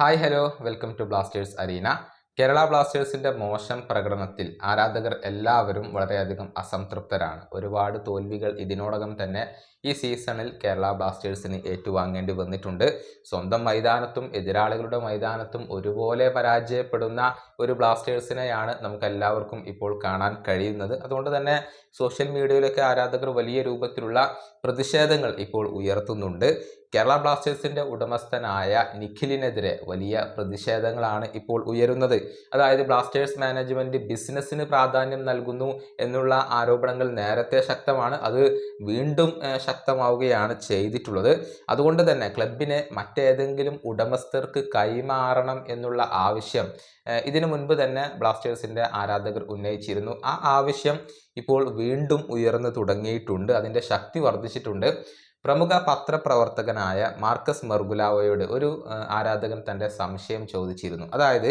Hi hello. Welcome to Blasters arena. Kerala ബ്ലാസ്റ്റേഴ്സിന്റെ മോശം പ്രകടനത്തിൽ ആരാധകർ എല്ലാവരും വളരെയധികം അസംതൃപ്തരാണ്. ഒരുപാട് തോൽവികൾ ഇതിനോടകം തന്നെ ഈ സീസണിൽ കേരള ബ്ലാസ്റ്റേഴ്സിന് ഏറ്റുവാങ്ങേണ്ടി വന്നിട്ടുണ്ട്. സ്വന്തം മൈതാനത്തും എതിരാളികളുടെ മൈതാനത്തും ഒരുപോലെ പരാജയപ്പെടുന്ന ഒരു ബ്ലാസ്റ്റേഴ്സിനെയാണ് നമുക്ക് എല്ലാവർക്കും ഇപ്പോൾ കാണാൻ കഴിയുന്നത്. അതുകൊണ്ട് തന്നെ സോഷ്യൽ മീഡിയയിലൊക്കെ ആരാധകർ വലിയ രൂപത്തിലുള്ള പ്രതിഷേധങ്ങൾ ഇപ്പോൾ ഉയർത്തുന്നുണ്ട്. കേരള ബ്ലാസ്റ്റേഴ്സിന്റെ ഉടമസ്ഥനായ നിഖിലിനെതിരെ വലിയ പ്രതിഷേധങ്ങളാണ് ഇപ്പോൾ ഉയരുന്നത്. അതായത് ബ്ലാസ്റ്റേഴ്സ് മാനേജ്മെന്റ് ബിസിനസ്സിന് പ്രാധാന്യം നൽകുന്നു എന്നുള്ള ആരോപണങ്ങൾ നേരത്തെ ശക്തമാണ്. അത് വീണ്ടും ശക്തമാവുകയാണ് ചെയ്തിട്ടുള്ളത്. അതുകൊണ്ട് തന്നെ ക്ലബിനെ മറ്റേതെങ്കിലും ഉടമസ്ഥർക്ക് കൈമാറണം എന്നുള്ള ആവശ്യം ഇതിനു മുൻപ് തന്നെ ബ്ലാസ്റ്റേഴ്സിന്റെ ആരാധകർ ഉന്നയിച്ചിരുന്നു. ആ ആവശ്യം ഇപ്പോൾ വീണ്ടും ഉയർന്നു തുടങ്ങിയിട്ടുണ്ട്. അതിന്റെ ശക്തി വർദ്ധിച്ചിട്ടുണ്ട്. പ്രമുഖ പത്രപ്രവർത്തകനായ മാർക്കസ് മെർഗുലാവോയോട് ഒരു ആരാധകൻ തന്റെ സംശയം ചോദിച്ചിരുന്നു. അതായത്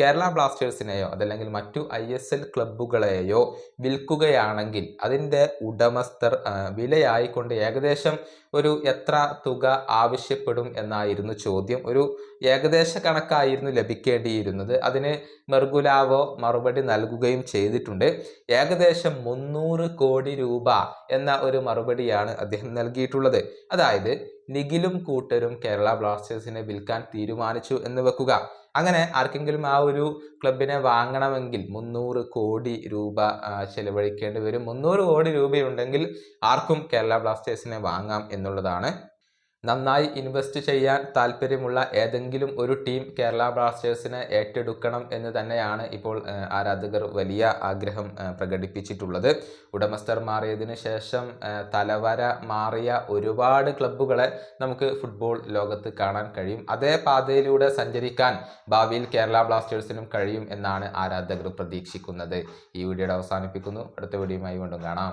കേരള ബ്ലാസ്റ്റേഴ്സിനെയോ അതല്ലെങ്കിൽ മറ്റു ഐ എസ് എൽ ക്ലബുകളെയോ വിൽക്കുകയാണെങ്കിൽ അതിന്റെ ഉടമസ്ഥർ വിലയായിക്കൊണ്ട് ഏകദേശം ഒരു എത്ര തുക ആവശ്യപ്പെടും എന്നായിരുന്നു ചോദ്യം. ഒരു ഏകദേശ കണക്കായിരുന്നു ലഭിക്കേണ്ടിയിരുന്നത്. അതിന് മെർഗുലാവോ മറുപടി നൽകുകയും ചെയ്തിട്ടുണ്ട്. ഏകദേശം മുന്നൂറ് കോടി രൂപ എന്ന ഒരു മറുപടിയാണ് അദ്ദേഹം നൽകിയിട്ടുള്ളത്. അതായത് നിഖിലും കൂട്ടരും കേരള ബ്ലാസ്റ്റേഴ്സിനെ വിൽക്കാൻ തീരുമാനിച്ചു എന്ന് വെക്കുക. അങ്ങനെ ആർക്കെങ്കിലും ആ ഒരു ക്ലബിനെ വാങ്ങണമെങ്കിൽ മുന്നൂറ് കോടി രൂപ ചെലവഴിക്കേണ്ടി വരും. മുന്നൂറ് കോടി രൂപയുണ്ടെങ്കിൽ ആർക്കും കേരള ബ്ലാസ്റ്റേഴ്സിനെ വാങ്ങാം എന്നുള്ളതാണ് നന്നായി ഇൻവെസ്റ്റ് ചെയ്യാൻ താല്പര്യമുള്ള ഏതെങ്കിലും ഒരു ടീം കേരള ബ്ലാസ്റ്റേഴ്സിനെ ഏറ്റെടുക്കണം എന്ന് തന്നെയാണ് ഇപ്പോൾ ആരാധകർ വലിയ ആഗ്രഹം പ്രകടിപ്പിച്ചിട്ടുള്ളത്. ഉടമസ്ഥർ മാറിയതിനു ശേഷം തലവര മാറിയ ഒരുപാട് ക്ലബ്ബുകളെ നമുക്ക് ഫുട്ബോൾ ലോകത്ത് കാണാൻ കഴിയും. അതേ പാതയിലൂടെ സഞ്ചരിക്കാൻ ഭാവിയിൽ കേരള ബ്ലാസ്റ്റേഴ്സിനും കഴിയും എന്നാണ് ആരാധകർ പ്രതീക്ഷിക്കുന്നത്. ഈ വീഡിയോയുടെ അവസാനിപ്പിക്കുന്നു. അടുത്ത വീഡിയോയുമായി വീണ്ടും കാണാം.